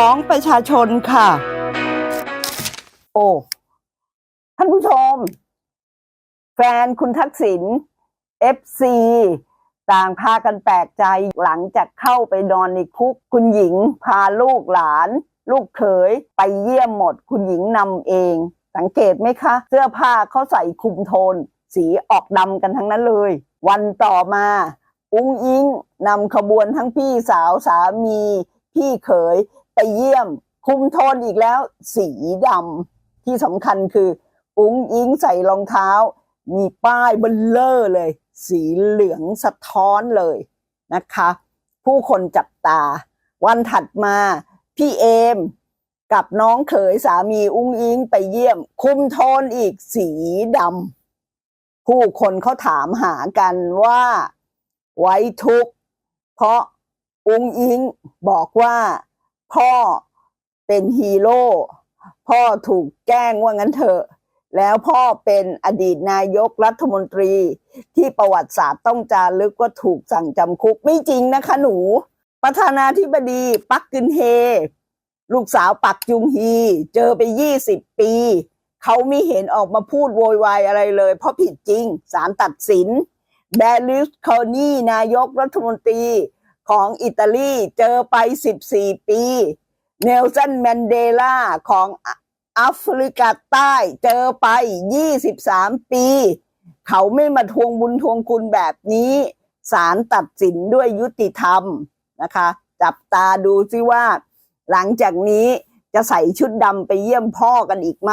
ฟ้องประชาชนค่ะ โอ้ท่านผู้ชม แฟนคุณทักษิณ FC ต่างพากันแปลกใจหลังจากเข้าไปนอนในคุก คุณหญิงพาลูกหลาน ลูกเขยไปเยี่ยมหมด คุณหญิงนำเอง สังเกตไหมคะ เสื้อผ้าเขาใส่คุมโทน สีออกดำกันทั้งนั้นเลย วันต่อมา อุ้งอิงนำขบวนทั้งพี่สาวสามี พี่เขย ไปเยี่ยม คุมโทนอีกแล้ว สีดำที่สำคัญคือ อุ้งอิงใส่รองเท้า มีป้ายเบลเลอร์เลย สีเหลืองสะท้อนเลยนะคะ ผู้คนจับตา วันถัดมา พี่เอม กับน้องเขยสามีอุ้งอิงไปเยี่ยม คุมโทนอีกสีดำผู้คนเขาถามหากันว่า ไว้ทุกเพราะอุ้งอิงบอกว่า พ่อเป็นฮีโร่พ่อถูกแกล้งว่างั้นเถอะ แล้วพ่อเป็นอดีตนายกรัฐมนตรีที่ประวัติศาสตร์ต้องจารึกว่าถูกสั่งจำคุกไม่จริงนะคะหนู ประธานาธิบดีปักกึนเฮ ลูกสาวปักจุงฮี เจอไปยี่สิบปี เขาไม่เห็นออกมาพูดโวยวายอะไรเลย เพราะผิดจริงศาลตัดสินแบริสคอนีนายกรัฐมนตรี ของอิตาลีเจอไป 14 ปี เนลสันแมนเดลาของแอฟริกาใต้เจอไป 23 ปี เขาไม่มาทวงบุญทวงคุณแบบนี้ศาลตัดสินด้วยยุติธรรมนะคะ จับตาดูซิว่า หลังจากนี้จะใส่ชุดดำไปเยี่ยมพ่อกันอีกไหม